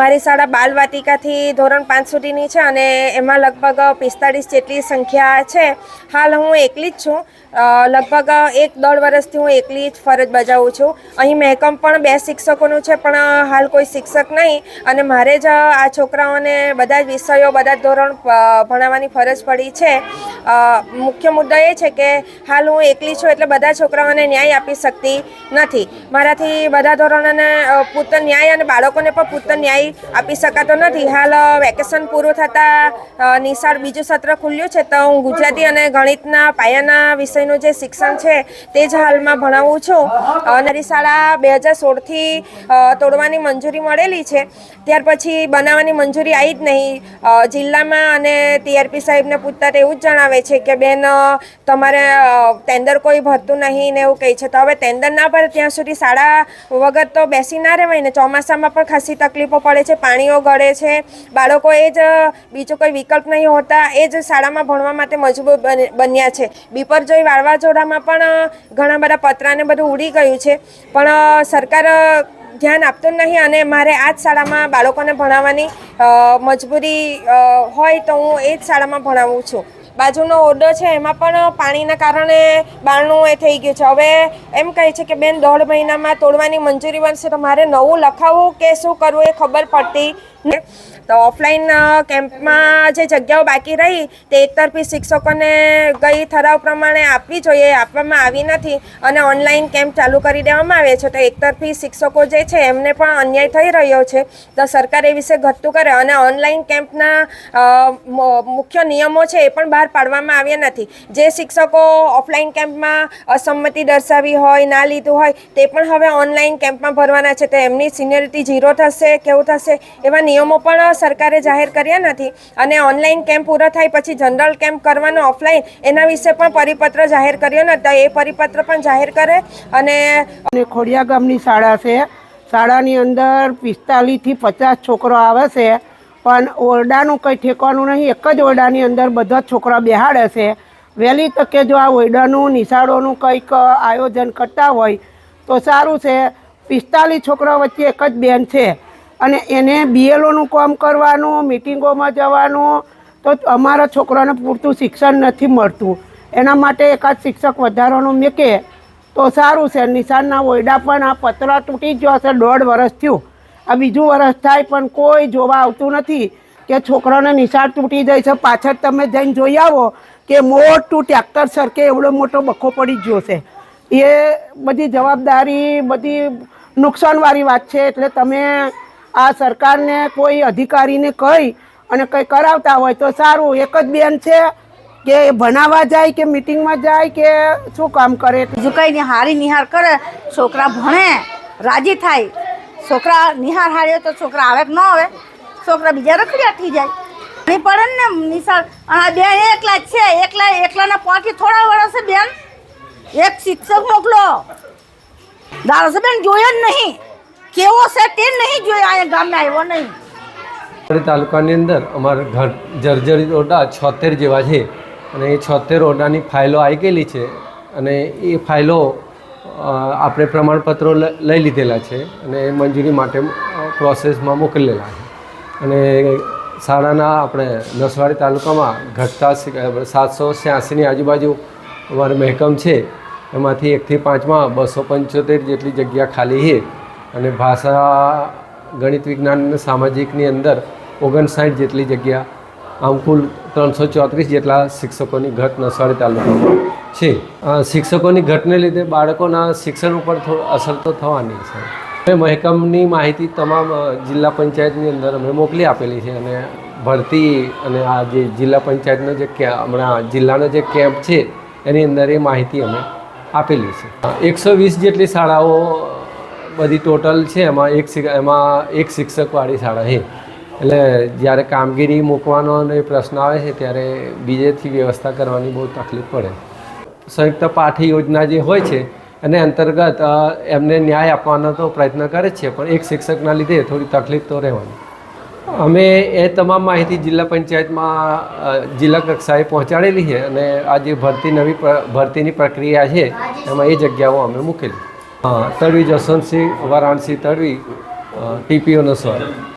મારી શાળા બાલવાટિકાથી ધોરણ પાંચ સુધીની છે અને એમાં લગભગ પિસ્તાળીસ જેટલી સંખ્યા છે. હાલ હું એકલી જ છું. લગભગ એક દોઢ વર્ષથી હું એકલી જ ફરજ બજાવું છું. અહીં મહેકમ પણ બે શિક્ષકોનું છે, પણ હાલ કોઈ શિક્ષક નહીં. અને મારે જ આ છોકરાઓને બધા જ વિષયો, બધા જ ધોરણ ભણાવવાની ફરજ પડી છે. મુખ્ય મુદ્દો એ છે કે હાલ હું એકલી છું એટલે બધા છોકરાઓને ન્યાય આપી શકતી નથી. મારાથી બધા ધોરણોને પૂરતો ન્યાય અને બાળકોને પણ પૂરતો ન્યાય આપી શકાતો નથી. હાલ વેકેશન પૂરું થતાં નિશાળ બીજું સત્ર ખુલ્યું છે તો હું ગુજરાતી અને ગણિતના પાયાના વિષયનું જે શિક્ષણ છે તે જ હાલમાં ભણાવું છું. અને મારી શાળા બે હજાર સોળથી તોડવાની મંજૂરી મળેલી છે. ત્યાર પછી બનાવવાની મંજૂરી આવી જ નહીં. જિલ્લામાં અને ટીઆરપી સાહેબને પૂછતા એવું જ જણાવે છે કે, બેન તમારે ટેન્ડર કોઈ ભરતું નહીં ને એવું કહે છે. તો હવે ટેન્ડર ના ભરે ત્યાં સુધી શાળા વગર તો બેસી ના રહેવાય ને. ચોમાસામાં પણ ખાસી તકલીફો પડે છે, પાણીઓ ગળે છે. બાળકો એ જ બીજો કોઈ વિકલ્પ નહીં હોતા. એ જ શાળામાં ભણવા માટે મજબૂર બન- બન્યા છે. બિપરજોય વાવાઝોડામાં પણ ઘણા બધા પતરાને બધું ઉડી ગયું છે. પણ સરકાર ધ્યાન આપતું નહીં અને મારે આ જ શાળામાં બાળકોને ભણાવવાની મજબૂરી હોય તો હું એ જ શાળામાં ભણાવું છું. બાજુનો ઓરડો છે, એમાં પણ પાણીના કારણે બારણું એ થઈ ગયું છે. હવે એમ કહે છે કે બેન, દોઢ મહિનામાં તોડવાની મંજૂરી બનશે, તો મારે નવું લખાવવું કે શું કરવું એ ખબર પડતી તો ઓફલાઈન કેમ્પમાં જે જગ્યાઓ બાકી રહી, તે એકતરફી શિક્ષકોને ગઈ ઠરાવ પ્રમાણે આપવી જોઈએ આપવામાં આવી નથી. અને ઓનલાઈન કેમ્પ ચાલુ કરી દેવામાં આવે છે, તો એકતરફી શિક્ષકો જે છે, એમને પણ અન્યાય થઈ રહ્યો છે. તો સરકાર એ વિશે ઘટતું કરે. અને ઓનલાઈન કેમ્પના મુખ્ય નિયમો છે, એ પણ બહાર પાડવામાં આવ્યા નથી. જે શિક્ષકો ઓફલાઈન કેમ્પમાં અસંમતિ દર્શાવી હોય, ના લીધું હોય, તે પણ હવે ઓનલાઈન કેમ્પમાં ભરવાના છે. તો એમની સિનિયરિટી ઝીરો થશે, કેવું થશે, એવા નિયમો પણ સરકારે જાહેર કર્યા નથી. અને ઓનલાઈન કેમ્પ પૂરો થાય પછી જનરલ કેમ્પ કરવાનો ઓફલાઈન, એના વિશે પણ પરિપત્ર જાહેર કર્યો નથી એ પરિપત્ર પણ જાહેર કરે અને ખોડિયા ગામની શાળા છે. શાળાની અંદર પિસ્તાલીસથી પચાસ છોકરો આવે છે. પણ ઓરડાનું કંઈ ઠેકવાનું નહીં, એક જ ઓરડાની અંદર બધા છોકરા બેહાડે છે. વહેલી તકે જો આ ઓરડાનું, નિશાળોનું કંઈક આયોજન કરતા હોય, તો સારું છે. પિસ્તાલીસ છોકરા વચ્ચે એક જ બેન છે. અને એને બીએલઓનું કામ કરવાનું, મિટિંગોમાં જવાનું, તો અમારા છોકરાને પૂરતું શિક્ષણ નથી મળતું. એના માટે એકાદ શિક્ષક વધારાનું મેકે. તો સારું છે. નિશાનના ઓયડા પણ આ પતરા તૂટી જ જશે દોઢ વર્ષ થયું. આ બીજું વર્ષ થાય પણ કોઈ જોવા આવતું નથી કે છોકરાને નિશાળ તૂટી જાય છે. પાછળ તમે જઈને જોઈ આવો કે મોટું ટ્રેક્ટર સરકે એવડો મોટો બખો પડી ગયો છે. એ બધી જવાબદારી, બધી નુકસાનવાળી વાત છે. એટલે તમે આ સરકારને કોઈ અધિકારીને કહી અને કંઈ કરાવતા હોય તો સારું. એક જ બેન છે કે ભણાવવા જાય કે મિટિંગમાં જાય કે શું કામ કરે? બીજું કંઈ હારી નિહાર કરે. છોકરા ભણે, રાજી થાય. છોકરા નિહાર હાર્યો તો છોકરા આવે કે ન આવે, છોકરા બીજા રખડ્યા થઈ જાય. નહીં પડે ને નિશાળ. અને આ બેન એકલા જ છે, એકલા, એકલાના પાંચથી થોડા વર્ષે બેન. એક શિક્ષક મોકલો. દારસે બેન, જોયો જ નહીં. કેવો છે તે નહીં જોયો, અહીંયા ગામે આવ્યો નહીં. તાલુકાની અંદર અમારા ઘર જર્જરિત ઓરડા છોતેર જેવા છે. અને એ છોતેર ઓરડાની ફાઇલો આવી ગયેલી છે. અને એ ફાઇલો આપણે પ્રમાણપત્રો લઈ લીધેલા છે અને એ મંજૂરી માટે પ્રોસેસમાં મોકલેલા છે. અને શાળાના આપણે નસવાડી તાલુકામાં ઘટતા સાતસો છ્યાસીની આજુબાજુ અમારે મહેકમ છે. એમાંથી એકથી પાંચમાં બસો પંચોતેર જેટલી જગ્યા ખાલી છે. અને ભાષા, ગણિત વિજ્ઞાન અને સામાજિકની અંદર ઓગણસાઠ જેટલી જગ્યા આમ કુલ ત્રણસો ચોત્રીસ જેટલા શિક્ષકોની ઘટ નસવાડી તાલુકામાં છે. શિક્ષકોની ઘટને લીધે બાળકોના શિક્ષણ ઉપર થોડું અસર તો થવાની છે. અમે મહેકમની માહિતી તમામ જિલ્લા પંચાયતની અંદર અમે મોકલી આપેલી છે અને ભરતી અને આ જે જિલ્લા પંચાયતનો જે હમણાં જિલ્લાનો જે કેમ્પ છે એની અંદર એ માહિતી અમે આપેલી છે. એકસો વીસ જેટલી શાળાઓ બધી ટોટલ છે, એમાં એક એમાં એક શિક્ષકવાળી શાળા છે. એટલે જ્યારે કામગીરી મૂકવાનો અને પ્રશ્ન આવે છે, ત્યારે બીજેથી વ્યવસ્થા કરવાની બહુ તકલીફ પડે. સંયુક્ત પાઠ યોજના જે હોય છે અને અંતર્ગત એમને ન્યાય આપવાનો તો પ્રયત્ન કરે છે, પણ એક શિક્ષકના લીધે થોડી તકલીફ તો રહેવાની. અમે એ તમામ માહિતી જિલ્લા પંચાયતમાં જિલ્લા કક્ષાએ પહોંચાડેલી છે અને આ જે ભરતી નવી ભરતીની પ્રક્રિયા છે, એમાં એ જગ્યાઓ અમે મૂકેલી. હા તડવી, જસવંતસિંહ, વારાણસી તડવી ટીપીઓનો સ્વર.